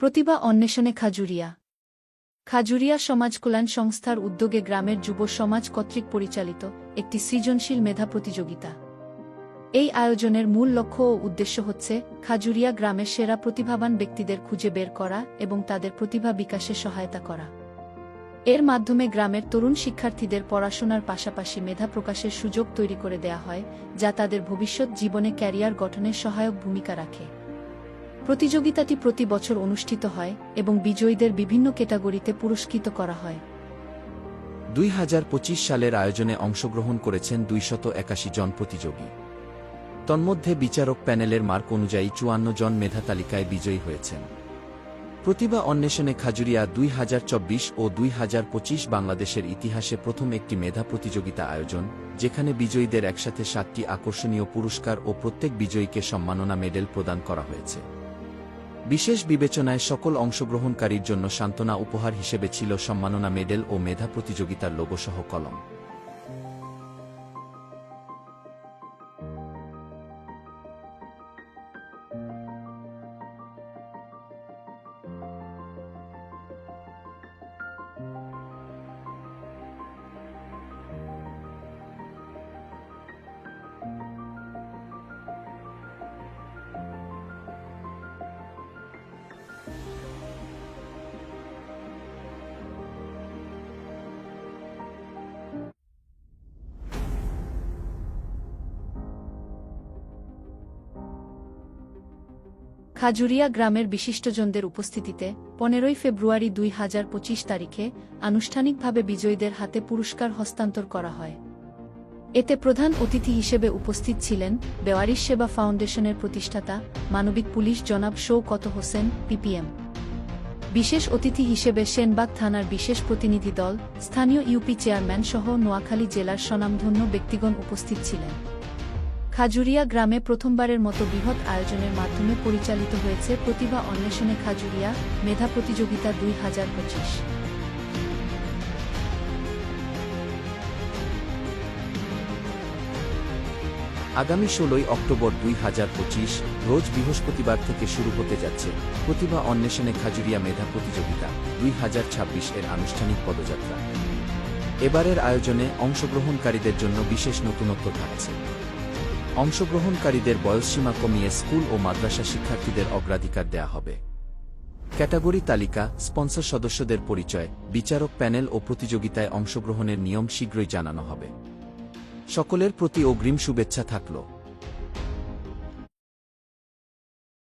প্রতিভা অন্বেষণে খাজুরিয়া। খাজুরিয়া সমাজ কল্যাণ সংস্থার উদ্যোগে গ্রামের যুব সমাজ কর্তৃক পরিচালিত একটি সৃজনশীল মেধা প্রতিযোগিতা। এই আয়োজনের মূল লক্ষ্য ও উদ্দেশ্য হচ্ছে খাজুরিয়া গ্রামের সেরা প্রতিভাবান ব্যক্তিদের খুঁজে বের করা এবং তাদের প্রতিভা বিকাশে সহায়তা করা। এর মাধ্যমে গ্রামের তরুণ শিক্ষার্থীদের পড়াশোনার পাশাপাশি মেধা প্রকাশের সুযোগ তৈরি করে দেয়া হয়, যা তাদের ভবিষ্যৎ জীবনে ক্যারিয়ার গঠনে সহায়ক ভূমিকা রাখে। প্রতিযোগিতাটি প্রতি বছর অনুষ্ঠিত হয় এবং বিজয়ীদের বিভিন্ন ক্যাটাগরিতে পুরস্কৃত করা হয়। দুই হাজার পঁচিশ সালের আয়োজনে অংশগ্রহণ করেছেন দুইশত একাশি জন প্রতিযোগী। তন্মধ্যে বিচারক প্যানেলের মার্ক অনুযায়ী চুয়ান্ন জন মেধা তালিকায় বিজয়ী হয়েছেন। প্রতিভা অন্বেষণে খাজুরিয়া দুই হাজার চব্বিশ ও দুই হাজার পঁচিশ বাংলাদেশের ইতিহাসে প্রথম একটি মেধা প্রতিযোগিতা আয়োজন, যেখানে বিজয়ীদের একসাথে সাতটি আকর্ষণীয় পুরস্কার ও প্রত্যেক বিজয়ীকে সম্মাননা মেডেল প্রদান করা হয়েছে। বিশেষ বিবেচনায় সকল অংশগ্রহণকারীর জন্য সান্ত্বনা উপহার হিসেবে ছিল সম্মাননা মেডেল ও মেধা প্রতিযোগিতার লোগোসহ কলম। খাজুরিয়া গ্রামের বিশিষ্টজনদের উপস্থিতিতে পনেরোই ফেব্রুয়ারি দুই হাজার পঁচিশ তারিখে আনুষ্ঠানিকভাবে বিজয়ীদের হাতে পুরস্কার হস্তান্তর করা হয়। এতে প্রধান অতিথি হিসেবে উপস্থিত ছিলেন বেওয়ারিশ সেবা ফাউন্ডেশনের প্রতিষ্ঠাতা মানবিক পুলিশ জনাব শৌকত হোসেন, পিপিএম। বিশেষ অতিথি হিসেবে সেনবাগ থানার বিশেষ প্রতিনিধি দল, স্থানীয় ইউপি চেয়ারম্যান সহ নোয়াখালী জেলার স্বনামধন্য ব্যক্তিগণ উপস্থিত ছিলেন। খাজুরিয়া গ্রামে প্রথমবারের মতো বৃহৎ আয়োজনের মাধ্যমে পরিচালিত হয়েছে প্রতিভা অন্বেষণে খাজুরিয়া মেধা প্রতিযোগিতা দুই হাজার পঁচিশ। আগামী ষোলোই অক্টোবর দুই হাজার পঁচিশ রোজ বৃহস্পতিবার থেকে শুরু হতে যাচ্ছে প্রতিভা অন্বেষণে খাজুরিয়া মেধা প্রতিযোগিতা দুই হাজার ছাব্বিশ এর আনুষ্ঠানিক পদযাত্রা। এবারের আয়োজনে অংশগ্রহণকারীদের জন্য বিশেষ নতুনত্ব থাকছে। অংশগ্রহণকারীদের বয়সসীমা কমিয়ে স্কুল ও মাদ্রাসা শিক্ষার্থীদের অগ্রাধিকার দেয়া হবে। ক্যাটাগরি তালিকা, স্পন্সর সদস্যদের পরিচয়, বিচারক প্যানেল ও প্রতিযোগিতায় অংশগ্রহণের নিয়ম শীঘ্রই জানানো হবে। সকলের প্রতি অগ্রিম শুভেচ্ছা থাকল।